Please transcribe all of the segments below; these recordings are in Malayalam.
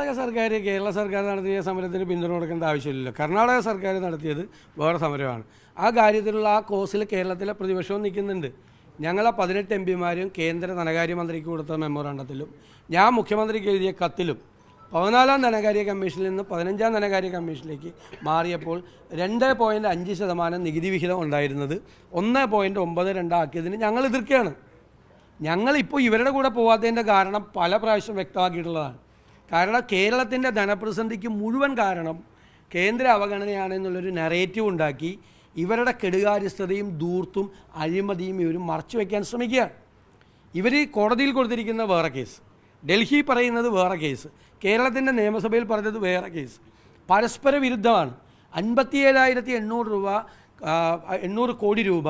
കർണാടക സർക്കാർ കേരള സർക്കാർ നടത്തിയ സമരത്തിന് പിന്തുണ കൊടുക്കേണ്ട ആവശ്യമില്ലല്ലോ. കർണാടക സർക്കാർ നടത്തിയത് വേറെ സമരമാണ്. ആ കാര്യത്തിലുള്ള ആ കോസിൽ കേരളത്തിലെ പ്രതിപക്ഷവും നിൽക്കുന്നുണ്ട്. ഞങ്ങളെ പതിനെട്ട് എം പിമാരും കേന്ദ്ര ധനകാര്യമന്ത്രിക്ക് കൊടുത്ത മെമ്മോറാണ്ടത്തിലും ഞാൻ മുഖ്യമന്ത്രിക്ക് എഴുതിയ കത്തിലും പതിനാലാം ധനകാര്യ കമ്മീഷനിൽ നിന്ന് പതിനഞ്ചാം ധനകാര്യ കമ്മീഷനിലേക്ക് മാറിയപ്പോൾ രണ്ട് പോയിന്റ് അഞ്ച് ശതമാനം നികുതി വിഹിതം ഉണ്ടായിരുന്നത് ഒന്ന് പോയിന്റ് ഒമ്പത് രണ്ടാക്കിയതിന് ഞങ്ങൾ എതിർക്കുകയാണ്. ഞങ്ങളിപ്പോൾ ഇവരുടെ കൂടെ പോകാത്തതിന്റെ കാരണം പല പ്രാവശ്യം വ്യക്തമാക്കിയിട്ടുള്ളതാണ്. കാരണം കേരളത്തിന്റെ ധനപ്രതിസന്ധിക്ക് മുഴുവൻ കാരണം കേന്ദ്ര അവഗണനയാണെന്നുള്ളൊരു നറേറ്റീവ് ഉണ്ടാക്കി ഇവരുടെ കെടുകാര്യസ്ഥതയും ദൂർത്തും അഴിമതിയും ഇവർ മറച്ചു വയ്ക്കാൻ ശ്രമിക്കുകയാണ്. ഇവർ കോടതിയിൽ കൊടുത്തിരിക്കുന്ന വേറെ കേസ് ഡൽഹി പറയുന്നത് വേറെ കേസ് കേരളത്തിന്റെ നിയമസഭയിൽ പറഞ്ഞത് വേറെ കേസ് പരസ്പര വിരുദ്ധമാണ്. അൻപത്തിയേഴായിരത്തി എണ്ണൂറ് രൂപ എണ്ണൂറ് കോടി രൂപ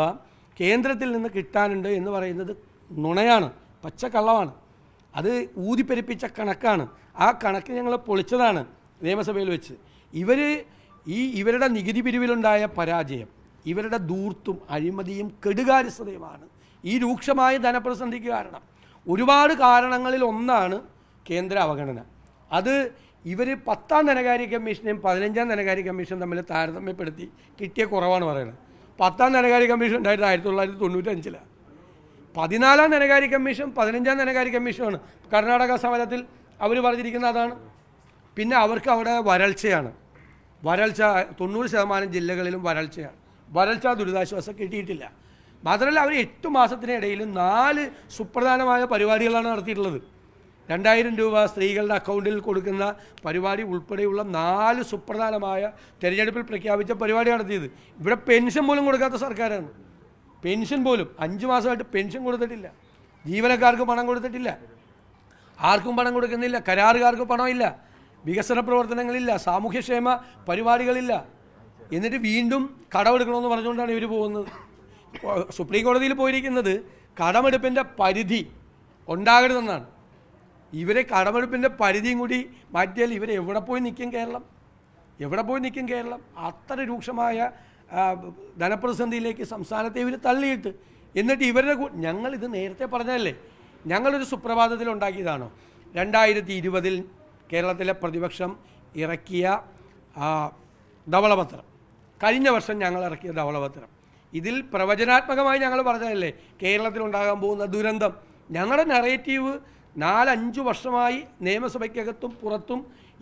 കേന്ദ്രത്തിൽ നിന്ന് കിട്ടാനുണ്ട് എന്ന് പറയുന്നത് നുണയാണ് പച്ചക്കള്ളമാണ്. അത് ഊതിപ്പെരുപ്പിച്ച കണക്കാണ്. ആ കണക്ക് ഞങ്ങൾ പൊളിച്ചതാണ് നിയമസഭയിൽ വെച്ച്. ഇവർ ഈ ഇവരുടെ നികുതി പിരിവിലുണ്ടായ പരാജയം ഇവരുടെ ദൂർത്തും അഴിമതിയും കെടുകാര്യസ്ഥതയുമാണ്. ഈ രൂക്ഷമായ ധനപ്രതിസന്ധിക്ക് കാരണം. ഒരുപാട് കാരണങ്ങളിൽ ഒന്നാണ് കേന്ദ്ര അവഗണന. അത് ഇവർ പത്താം ധനകാര്യ കമ്മീഷനെയും പതിനഞ്ചാം ധനകാര്യ കമ്മീഷനും തമ്മിൽ താരതമ്യപ്പെടുത്തി കിട്ടിയ കുറവാണ് പറയുന്നത്. പത്താം ധനകാര്യ കമ്മീഷൻ ഉണ്ടായിരുന്നത് ആയിരത്തി തൊള്ളായിരത്തി തൊണ്ണൂറ്റഞ്ചിലാണ് പതിനാലാം ധനകാര്യ കമ്മീഷൻ പതിനഞ്ചാം ധനകാര്യ കമ്മീഷനാണ്. കർണാടക സമരത്തിൽ അവർ പറഞ്ഞിരിക്കുന്ന അതാണ്. പിന്നെ അവർക്ക് അവിടെ വരൾച്ചയാണ്. വരൾച്ച തൊണ്ണൂറ് ശതമാനം ജില്ലകളിലും വരൾച്ചയാണ്. വരൾച്ച ദുരിതാശ്വാസം കിട്ടിയിട്ടില്ല. മാത്രമല്ല അവർ എട്ട് മാസത്തിനിടയിൽ നാല് സുപ്രധാനമായ പരിപാടികളാണ് നടത്തിയിട്ടുള്ളത്. രണ്ടായിരം രൂപ സ്ത്രീകളുടെ അക്കൗണ്ടിൽ കൊടുക്കുന്ന പരിപാടി ഉൾപ്പെടെയുള്ള നാല് സുപ്രധാനമായ തെരഞ്ഞെടുപ്പിൽ പ്രഖ്യാപിച്ച പരിപാടി നടത്തിയത്. ഇവിടെ പെൻഷൻ പോലും കൊടുക്കാത്ത സർക്കാരാണ്. പെൻഷൻ പോലും അഞ്ച് മാസമായിട്ട് പെൻഷൻ കൊടുത്തിട്ടില്ല. ജീവനക്കാർക്ക് പണം കൊടുത്തിട്ടില്ല. ആർക്കും പണം കൊടുക്കുന്നില്ല. കരാറുകാർക്ക് പണമില്ല. വികസന പ്രവർത്തനങ്ങളില്ല. സാമൂഹ്യക്ഷേമ പരിപാടികളില്ല. എന്നിട്ട് വീണ്ടും കടമെടുക്കണമെന്ന് പറഞ്ഞുകൊണ്ടാണ് ഇവർ പോകുന്നത്. സുപ്രീം കോടതിയിൽ പോയിരിക്കുന്നത് കടമെടുപ്പിന്റെ പരിധി ഉണ്ടാകരുതെന്നാണ്. ഇവരെ കടമെടുപ്പിന്റെ പരിധിയും കൂടി മാറ്റിയാൽ ഇവരെവിടെ എവിടെ പോയി നിൽക്കും കേരളം? എവിടെ പോയി നിൽക്കും കേരളം? അത്ര രൂക്ഷമായ ധനപ്രതിസന്ധിയിലേക്ക് സംസ്ഥാനത്തെ ഇവർ തള്ളിയിട്ട്. എന്നിട്ട് ഇവരുടെ ഞങ്ങൾ ഇത് നേരത്തെ പറഞ്ഞതല്ലേ? ഞങ്ങളൊരു സുപ്രഭാതത്തിൽ ഉണ്ടാക്കിയതാണോ രണ്ടായിരത്തി ഇരുപതിൽ കേരളത്തിലെ പ്രതിപക്ഷം ഇറക്കിയ ധവളപത്രം. കഴിഞ്ഞ വർഷം ഞങ്ങൾ ഇറക്കിയ ധവളപത്രം. ഇതിൽ പ്രവചനാത്മകമായി ഞങ്ങൾ പറഞ്ഞതല്ലേ? കേരളത്തിൽ ഉണ്ടാകാൻ പോകുന്ന ദുരന്തം. ഞങ്ങളുടെ നറേറ്റീവ് നാലഞ്ച് വർഷമായി നിയമസഭയ്ക്കകത്തും പുറത്തും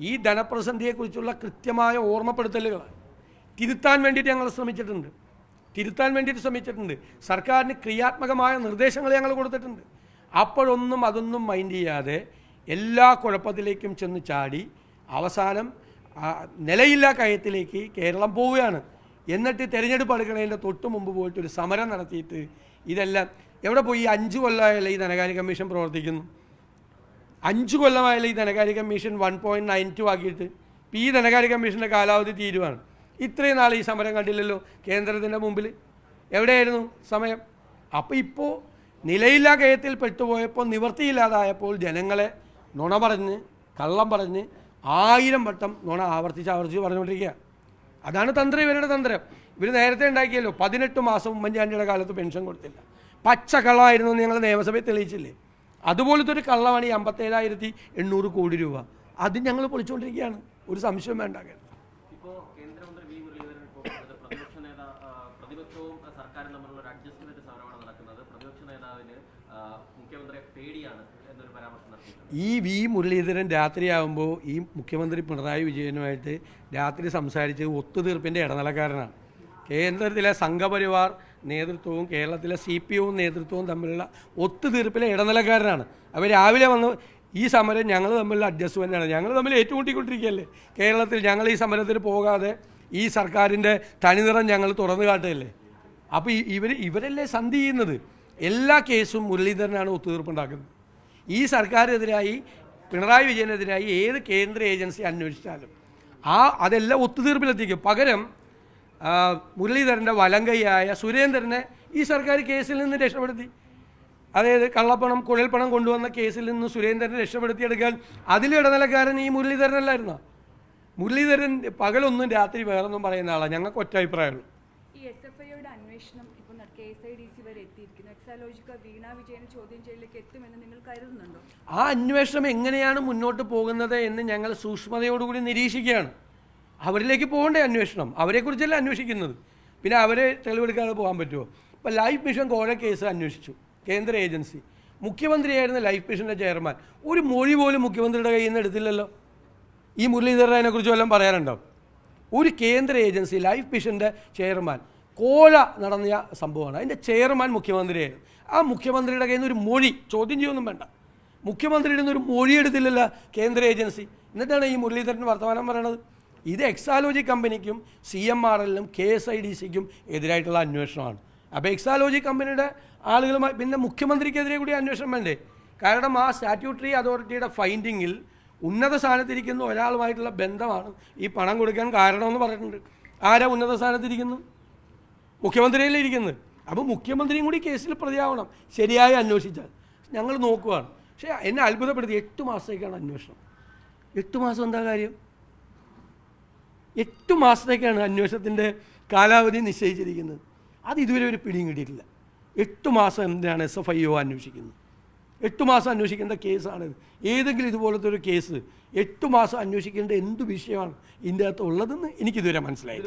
ഈ ധനപ്രതിസന്ധിയെക്കുറിച്ചുള്ള കൃത്യമായ ഓർമ്മപ്പെടുത്തലുകളാണ്. തിരുത്താൻ വേണ്ടിയിട്ട് ഞങ്ങൾ ശ്രമിച്ചിട്ടുണ്ട്. തിരുത്താൻ വേണ്ടിയിട്ട് ശ്രമിച്ചിട്ടുണ്ട്. സർക്കാരിന് ക്രിയാത്മകമായ നിർദ്ദേശങ്ങൾ ഞങ്ങൾ കൊടുത്തിട്ടുണ്ട്. അപ്പോഴൊന്നും അതൊന്നും മൈൻഡ് ചെയ്യാതെ എല്ലാ കുഴപ്പത്തിലേക്കും ചെന്ന് ചാടി അവസാനം നിലയില്ല കയത്തിലേക്ക് കേരളം പോവുകയാണ്. എന്നിട്ട് തിരഞ്ഞെടുപ്പ് അടുക്കണതിന്റെ തൊട്ട് മുമ്പ് പോയിട്ട് ഒരു സമരം നടത്തിയിട്ട് ഇതെല്ലാം എവിടെ പോയി? അഞ്ച് കൊല്ലമായല്ലേ ഈ ധനകാര്യ കമ്മീഷൻ പ്രവർത്തിക്കുന്നു. അഞ്ച് കൊല്ലമായല്ലേ ഈ ധനകാര്യ commission one point nine two ആക്കിയിട്ട്. ഇപ്പോൾ ഈ ധനകാര്യ കമ്മീഷന്റെ കാലാവധി തീരുവാണ്. ഇത്രയും നാൾ ഈ സമരം കണ്ടില്ലല്ലോ? കേന്ദ്രത്തിന്റെ മുമ്പിൽ. എവിടെയായിരുന്നു സമയം? അപ്പോൾ ഇപ്പോൾ നിലയില്ലാ കയത്തിൽ പെട്ടുപോയപ്പോൾ നിവൃത്തിയില്ലാതായപ്പോൾ ജനങ്ങളെ നുണ പറഞ്ഞ് കള്ളം പറഞ്ഞ് ആയിരം വട്ടം നുണ ആവർത്തിച്ച് ആവർത്തിച്ച് പറഞ്ഞുകൊണ്ടിരിക്കുക അതാണ് തന്ത്രം ഇവരുടെ തന്ത്രം. ഇവർ നേരത്തെ ഉണ്ടാക്കിയല്ലോ പതിനെട്ട് മാസം ഉമ്മൻചാണ്ടിയുടെ കാലത്ത് പെൻഷൻ കൊടുത്തില്ല. പച്ച കള്ളമായിരുന്നു ഞങ്ങൾ നിയമസഭയിൽ തെളിയിച്ചില്ലേ? അതുപോലത്തെ ഒരു കള്ളമാണ് ഈ അമ്പത്തേഴായിരത്തി എണ്ണൂറ് കോടി രൂപ. അത് ഞങ്ങൾ പൊളിച്ചുകൊണ്ടിരിക്കുകയാണ് ഒരു സംശയം വേണ്ട കേട്ടോ ഇപ്പോ കേന്ദ്രമന്ത്രി വി മുരളീധരൻ ഇപ്പോൾ പറഞ്ഞത് പ്രതിപക്ഷ നേതാ ആ, പ്രതിപക്ഷവും ആ, സർക്കാരും തമ്മിലുള്ള ഒരു അഡ്ജസ്റ്റ്മെന്റ് സമരമാണ് നടക്കുന്നത് പ്രതിപക്ഷ നേതാവിന് ആ, മുഖ്യമന്ത്രിയെ എന്നൊരു പരാമർശം ഈ വി മുരളീധരൻ രാത്രിയാകുമ്പോൾ ഈ മുഖ്യമന്ത്രി പിണറായി വിജയനുമായിട്ട് രാത്രി സംസാരിച്ച് ഒത്തുതീർപ്പിന്റെ ഇടനിലക്കാരനാണ്. കേന്ദ്രത്തിലെ സംഘപരിവാർ നേതൃത്വവും കേരളത്തിലെ സി പി ഒവും നേതൃത്വവും തമ്മിലുള്ള ഒത്തുതീർപ്പിലെ ഇടനിലക്കാരനാണ്. അവർ രാവിലെ വന്ന് ഈ സമരം ഞങ്ങൾ തമ്മിലുള്ള അഡ്ജസ്റ്റ്മെന്റാണ് ഞങ്ങൾ തമ്മിൽ ഏറ്റുമുട്ടിക്കൊണ്ടിരിക്കുകയല്ലേ? കേരളത്തിൽ ഞങ്ങൾ ഈ സമരത്തിൽ പോകാതെ ഈ സർക്കാരിന്റെ തനിനിറം ഞങ്ങൾ തുറന്നു കാട്ടുകയല്ലേ? അപ്പോൾ ഇവർ ഇവരല്ലേ സന്ധി ചെയ്യുന്നത്? എല്ലാ കേസും മുരളീധരനാണ് ഒത്തുതീർപ്പുണ്ടാക്കുന്നത്. ഈ സർക്കാരിനെതിരായി പിണറായി വിജയനെതിരായി ഏത് കേന്ദ്ര ഏജൻസി അന്വേഷിച്ചാലും ആ അതെല്ലാം ഒത്തുതീർപ്പിലെത്തിക്കും. പകരം മുരളീധരന്റെ വലങ്കൈയായ സുരേന്ദ്രനെ ഈ സർക്കാർ കേസിൽ നിന്ന് രക്ഷപ്പെടുത്തി. അതായത് കള്ളപ്പണം കുഴൽപ്പണം കൊണ്ടുവന്ന കേസിൽ നിന്ന് സുരേന്ദ്രനെ രക്ഷപ്പെടുത്തിയെടുക്കാൻ അതിൽ ഇടനിലക്കാരൻ ഈ മുരളീധരനല്ലായിരുന്നു? മുരളീധരൻ പകലൊന്നും രാത്രി വേറൊന്നും പറയുന്ന ആളാണ് ഞങ്ങൾക്ക് ഒറ്റ അഭിപ്രായമുള്ളൂ. ഈ എസ് എഫ് ഐയുടെ അന്വേഷണം കെ എസ് ഐ ഡി നിങ്ങൾ ആ അന്വേഷണം എങ്ങനെയാണ് മുന്നോട്ട് പോകുന്നത് എന്ന് ഞങ്ങൾ സൂക്ഷ്മതയോടുകൂടി നിരീക്ഷിക്കുകയാണ്. അവരിലേക്ക് പോകണ്ടേ അന്വേഷണം. അവരെക്കുറിച്ചല്ല അന്വേഷിക്കുന്നത്? പിന്നെ അവരെ തെളിവെടുക്കാതെ പോകാൻ പറ്റുമോ? ഇപ്പോൾ ലൈഫ് മിഷൻ കോഴ കേസ് അന്വേഷിച്ചു കേന്ദ്ര ഏജൻസി. മുഖ്യമന്ത്രിയായിരുന്ന ലൈഫ് മിഷന്റെ ചെയർമാൻ. ഒരു മൊഴി പോലും മുഖ്യമന്ത്രിയുടെ കയ്യിൽ നിന്ന് എടുത്തില്ലല്ലോ. ഈ മുരളീധരനെ കുറിച്ച് വല്ലതും പറയാനുണ്ടോ? ഒരു കേന്ദ്ര ഏജൻസി ലൈഫ് മിഷന്റെ ചെയർമാൻ കോഴ നടന്ന സംഭവമാണ്. അതിന്റെ ചെയർമാൻ മുഖ്യമന്ത്രിയായിരുന്നു. ആ മുഖ്യമന്ത്രിയുടെ കയ്യിൽ നിന്ന് ഒരു മൊഴി ചോദ്യം ചെയ്യൊന്നും വേണ്ട. മുഖ്യമന്ത്രിയുടെ നിന്ന് ഒരു മൊഴി എടുത്തില്ലല്ല കേന്ദ്ര ഏജൻസി. എന്നിട്ടാണ് ഈ മുരളീധരൻ വർത്തമാനം പറയണത്. ഇത് എക്സാലോജി കമ്പനിക്കും സി എം ആർ എല്ലിനും കെ എസ് ഐ ഡി സിക്കും എതിരായിട്ടുള്ള അന്വേഷണമാണ്. അപ്പോൾ എക്സാലോജി കമ്പനിയുടെ ആളുകളുമായി പിന്നെ മുഖ്യമന്ത്രിക്കെതിരെ കൂടി അന്വേഷണം വേണ്ടേ? കാരണം ആ സ്റ്റാറ്റ്യൂട്ടറി അതോറിറ്റിയുടെ ഫൈൻഡിങ്ങിൽ ഉന്നത സ്ഥാനത്തിരിക്കുന്ന ഒരാളുമായിട്ടുള്ള ബന്ധമാണ് ഈ പണം കൊടുക്കാൻ കാരണമെന്ന് പറഞ്ഞിട്ടുണ്ട്. ആരാ ഉന്നത സ്ഥാനത്തിരിക്കുന്നു മുഖ്യമന്ത്രിയല്ലേ ഇരിക്കുന്നത്? അപ്പോൾ മുഖ്യമന്ത്രിയും കൂടി കേസിൽ പ്രതിയാവണം. ശരിയായി അന്വേഷിച്ചാൽ. ഞങ്ങൾ നോക്കുകയാണ് പക്ഷേ എന്നെ അത്ഭുതപ്പെടുത്തി. എട്ട് മാസത്തേക്കാണ് അന്വേഷണം. എട്ട് മാസം എന്താ കാര്യം? എട്ട് മാസത്തേക്കാണ് അന്വേഷണത്തിന്റെ കാലാവധി നിശ്ചയിച്ചിരിക്കുന്നത്. അത് ഇതുവരെ ഒരു പിടിയും കിട്ടിയിട്ടില്ല. എട്ട് മാസം എന്തിനാണ് എസ് എഫ് ഐ ഒ അന്വേഷിക്കുന്നത്? എട്ട് മാസം അന്വേഷിക്കേണ്ട കേസാണിത് ഏതെങ്കിലും ഇതുപോലത്തെ ഒരു കേസ് എട്ട് മാസം അന്വേഷിക്കേണ്ട എന്ത് വിഷയമാണ് ഇതിന്റെ അകത്ത് ഉള്ളതെന്ന് എനിക്കിതുവരെ മനസ്സിലായി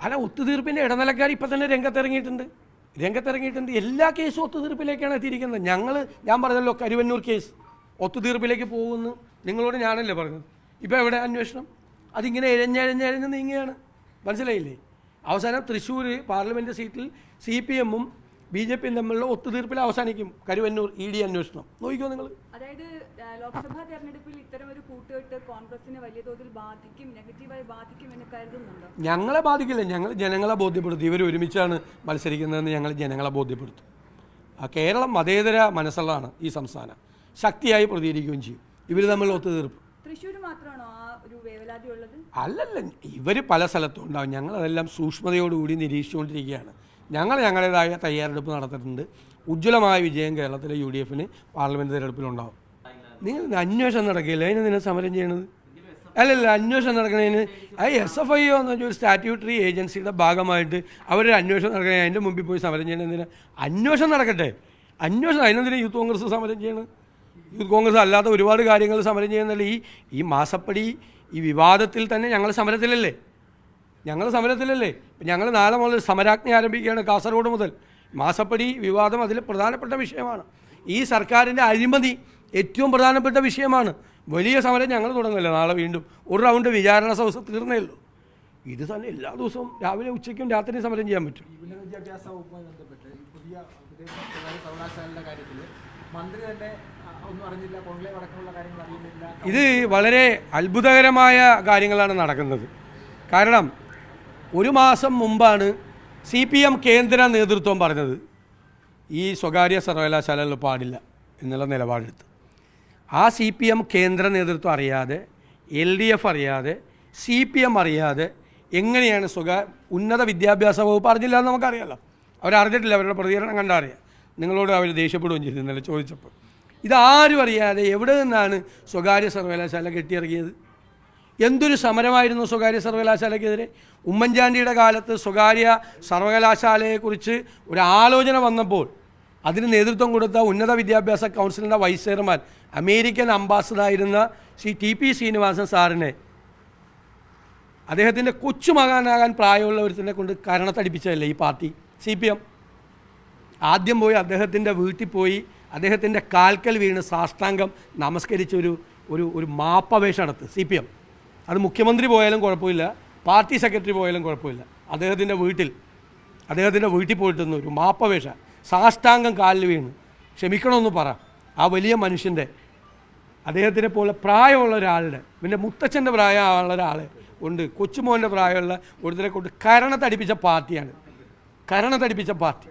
അല്ല ഒത്തുതീർപ്പിന്റെ ഇടനിലക്കാർ ഇപ്പം തന്നെ രംഗത്തിറങ്ങിയിട്ടുണ്ട്. രംഗത്തിറങ്ങിയിട്ടുണ്ട്. എല്ലാ കേസും ഒത്തുതീർപ്പിലേക്കാണ് എത്തിയിരിക്കുന്നത്. ഞങ്ങൾ ഞാൻ പറഞ്ഞല്ലോ കരുവന്നൂർ കേസ്. ഒത്തുതീർപ്പിലേക്ക് പോകുന്നു. നിങ്ങളോട് ഞാനല്ലേ പറഞ്ഞത്? ഇപ്പോൾ എവിടെ അന്വേഷണം? അതിങ്ങനെ എഴഞ്ഞഴഞ്ഞഴഞ്ഞ് നീങ്ങുകയാണ്. മനസ്സിലായില്ലേ? അവസാനം തൃശ്ശൂർ പാർലമെന്റ് സീറ്റിൽ സി പി എമ്മും ബി ജെ പിയും തമ്മിലുള്ള ഒത്തുതീർപ്പിൽ അവസാനിക്കും കരുവന്നൂർ ഇ ഡി അന്വേഷണം. നോക്കിക്കോ നിങ്ങൾ അതായത് ലോക്സഭാ തെരഞ്ഞെടുപ്പിൽ ഇത്തരം ഒരു കൂട്ടുകെട്ട് കോൺഗ്രസിനെ വലിയ തോതിൽ ബാധിക്കും നെഗറ്റീവായി ബാധിക്കും എന്ന് കരുതുന്നുണ്ടോ? ഞങ്ങളെ ബാധിക്കില്ല. ഞങ്ങൾ ജനങ്ങളെ ബോധ്യപ്പെടുത്തും. ഇവർ ഒരുമിച്ചാണ് മത്സരിക്കുന്നതെന്ന് ഞങ്ങൾ ജനങ്ങളെ ബോധ്യപ്പെടുത്തും. ആ കേരളം മതേതര മനസ്സുള്ളതാണ് ഈ സംസ്ഥാനം. ശക്തിയായി പ്രതികരിക്കുകയും ചെയ്യും. ഇവർ തമ്മിൽ ഒത്തുതീർപ്പ്. തൃശ്ശൂർ മാത്രമാണോ ആ ഒരു വേവലാതി ഉള്ളത്? അല്ലല്ല. ഇവർ പല സ്ഥലത്തും ഉണ്ടാവും. ഞങ്ങളതെല്ലാം സൂക്ഷ്മതയോടുകൂടി നിരീക്ഷിച്ചുകൊണ്ടിരിക്കുകയാണ്. ഞങ്ങൾ ഞങ്ങളുടേതായ തയ്യാറെടുപ്പ് നടത്തിയിട്ടുണ്ട്. ഉജ്ജ്വലമായ വിജയം കേരളത്തിലെ യു ഡി എഫിന് പാർലമെന്റ് തിരഞ്ഞെടുപ്പിലുണ്ടാവും. നിങ്ങൾ അന്വേഷണം നടക്കില്ല? അതിന് നിങ്ങൾ സമരം ചെയ്യണത്? അല്ലല്ല അന്വേഷണം നടക്കുന്നതിന് അത് എസ് എഫ് ഐ ഒന്ന് ഒരു സ്റ്റാറ്റ്യൂട്ടറി ഏജൻസിയുടെ ഭാഗമായിട്ട് അവരൊരു അന്വേഷണം നടക്കണേ അതിന്റെ മുമ്പിൽ പോയി സമരം ചെയ്യണതിന് അന്വേഷണം നടക്കട്ടെ. അന്വേഷണം അതിനെന്തിനാ യൂത്ത് കോൺഗ്രസ് സമരം ചെയ്യണം യൂത്ത് കോൺഗ്രസ് അല്ലാത്ത ഒരുപാട് കാര്യങ്ങൾ സമരം ചെയ്യുന്നില്ല ഈ ഈ മാസപ്പടി ഈ വിവാദത്തിൽ തന്നെ ഞങ്ങൾ സമരത്തിലല്ലേ? ഞങ്ങൾ സമരത്തിലല്ലേ? ഞങ്ങൾ നാളെ മുതൽ സമരാജ്ഞ ആരംഭിക്കുകയാണ് കാസർഗോഡ് മുതൽ. മാസപ്പടി വിവാദം അതിൽ പ്രധാനപ്പെട്ട വിഷയമാണ്. ഈ സർക്കാരിന്റെ അഴിമതി ഏറ്റവും പ്രധാനപ്പെട്ട വിഷയമാണ്. വലിയ സമരം ഞങ്ങൾ തുടങ്ങില്ല നാളെ വീണ്ടും ഒരു റൗണ്ട് വിചാരണ സദസ്സ് തീർന്നേ ഉള്ളൂ. ഇത് തന്നെ എല്ലാ ദിവസവും രാവിലെ ഉച്ചയ്ക്കും രാത്രിയും സമരം ചെയ്യാൻ പറ്റും. വിദ്യാഭ്യാസ വകുപ്പുമായി ബന്ധപ്പെട്ട് ഈ പുതിയ സർവകലാശാലയുടെ കാര്യത്തിൽ മന്ത്രി തന്നെ ഒന്നും അറിഞ്ഞില്ല. കോൺക്ലേവ് അടക്കമുള്ള കാര്യങ്ങൾ അറിയുന്നില്ല. ഇത് വളരെ അത്ഭുതകരമായ കാര്യങ്ങളാണ് നടക്കുന്നത്. കാരണം ഒരു മാസം മുമ്പാണ് സി പി എം കേന്ദ്ര നേതൃത്വം പറഞ്ഞത് ഈ സ്വകാര്യ സർവകലാശാലകൾ പാടില്ല എന്നുള്ള നിലപാടെടുത്ത്. ആ സി പി എം കേന്ദ്ര നേതൃത്വം അറിയാതെ എൽ ഡി എഫ് അറിയാതെ സി പി എം അറിയാതെ എങ്ങനെയാണ് സ്വകാ ഉന്നത വിദ്യാഭ്യാസ വകുപ്പ് അറിഞ്ഞില്ല എന്ന് നമുക്കറിയാമല്ലോ അവരറിഞ്ഞിട്ടില്ല അവരുടെ പ്രതികരണം കണ്ടാൽ അറിയാം നിങ്ങളോട് അവർ ദേഷ്യപ്പെടുകയും ചെയ്തു ഇന്നലെ ചോദിച്ചപ്പോൾ. ഇതാരും അറിയാതെ എവിടെ നിന്നാണ് സ്വകാര്യ സർവകലാശാല കെട്ടിയിറങ്ങിയത്? എന്തൊരു സമരമായിരുന്നു സ്വകാര്യ സർവകലാശാലയ്ക്കെതിരെ? ഉമ്മൻചാണ്ടിയുടെ കാലത്ത് സ്വകാര്യ സർവകലാശാലയെക്കുറിച്ച് ഒരു ആലോചന വന്നപ്പോൾ അതിന് നേതൃത്വം കൊടുത്ത ഉന്നത വിദ്യാഭ്യാസ കൗൺസിലിന്റെ വൈസ് ചെയർമാൻ അമേരിക്കൻ അംബാസഡറായിരുന്ന ശ്രീ ടി പി ശ്രീനിവാസൻ സാറിനെ അദ്ദേഹത്തിന്റെ കൊച്ചുമകാനാകാൻ പ്രായമുള്ള ഒരുത്തിനെ കൊണ്ട് കരണത്തടിപ്പിച്ചതല്ലേ ഈ പാർട്ടി? C P M. ആദ്യം പോയി അദ്ദേഹത്തിന്റെ വീട്ടിൽ പോയി അദ്ദേഹത്തിന്റെ കാൽക്കൽ വീണ് സാഷ്ടാംഗം നമസ്കരിച്ചൊരു ഒരു ഒരു മാപ്പവേഷം നടത്ത് സി പി എം. അത് മുഖ്യമന്ത്രി പോയാലും കുഴപ്പമില്ല പാർട്ടി സെക്രട്ടറി പോയാലും കുഴപ്പമില്ല. അദ്ദേഹത്തിന്റെ വീട്ടിൽ അദ്ദേഹത്തിന്റെ വീട്ടിൽ പോയിട്ടൊന്ന് ഒരു മാപ്പവേഷ സാഷ്ടാംഗം കാലിൽ വീണ്. ക്ഷമിക്കണമെന്ന് പറ. ആ വലിയ മനുഷ്യന്റെ അദ്ദേഹത്തിനെ പോലെ പ്രായമുള്ള ഒരാളുടെ പിന്നെ മുത്തച്ഛന്റെ പ്രായമുള്ള ഒരാൾ ഉണ്ട് കൊച്ചുമോന്റെ പ്രായമുള്ള ഒരുത്തരെ കൊണ്ട് കരണത്തടിപ്പിച്ച പാർട്ടിയാണ്. കരണത്തടിപ്പിച്ച പാർട്ടി.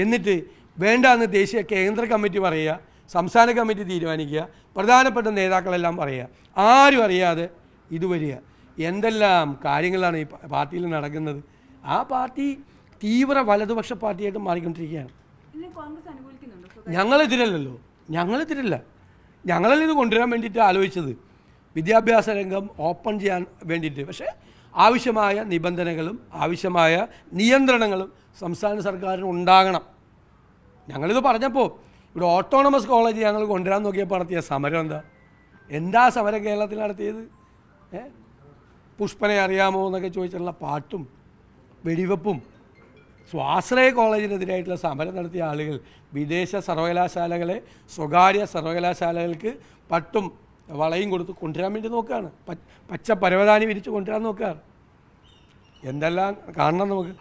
എന്നിട്ട് വേണ്ടാന്ന് ദേശീയ കേന്ദ്ര കമ്മിറ്റി പറയുക സംസ്ഥാന കമ്മിറ്റി തീരുമാനിക്കുക പ്രധാനപ്പെട്ട നേതാക്കളെല്ലാം പറയുക. ആരും അറിയാതെ ഇത് വരിക. എന്തെല്ലാം കാര്യങ്ങളാണ് ഈ പാർട്ടിയിൽ നടക്കുന്നത്? ആ പാർട്ടി തീവ്ര വലതുപക്ഷ പാർട്ടിയായിട്ട് മാറിക്കൊണ്ടിരിക്കുകയാണ്. ഞങ്ങളെതിരല്ലല്ലോ. ഞങ്ങളെതിരല്ല. ഞങ്ങളല്ല ഇത് കൊണ്ടുവരാൻ വേണ്ടിയിട്ട് ആലോചിച്ചത്. വിദ്യാഭ്യാസ രംഗം ഓപ്പൺ ചെയ്യാൻ വേണ്ടിയിട്ട്. പക്ഷേ ആവശ്യമായ നിബന്ധനകളും ആവശ്യമായ നിയന്ത്രണങ്ങളും സംസ്ഥാന സർക്കാരിന് ഉണ്ടാകണം. ഞങ്ങളിത് പറഞ്ഞപ്പോൾ ഇവിടെ ഓട്ടോണമസ് കോളേജ് ഞങ്ങൾ കൊണ്ടുവരാൻ നോക്കിയപ്പോൾ നടത്തിയ സമരം എന്താ? എന്താ സമരം കേരളത്തിൽ നടത്തിയത്? പുഷ്പനെ അറിയാമോ എന്നൊക്കെ ചോദിച്ചിട്ടുള്ള പാട്ടും വെടിവെപ്പും സ്വാശ്രയ കോളേജിനെതിരായിട്ടുള്ള സമരം നടത്തിയ ആളുകൾ വിദേശ സർവകലാശാലകളെ സ്വകാര്യ സർവകലാശാലകൾക്ക് പട്ടും വളയും കൊടുത്ത് കൊണ്ടുവരാൻ വേണ്ടി നോക്കുകയാണ് പച്ച പരവതാനി വിരിച്ച് കൊണ്ടുവരാൻ നോക്കുകയാണ് എന്തെല്ലാം കാണണം നമുക്ക്?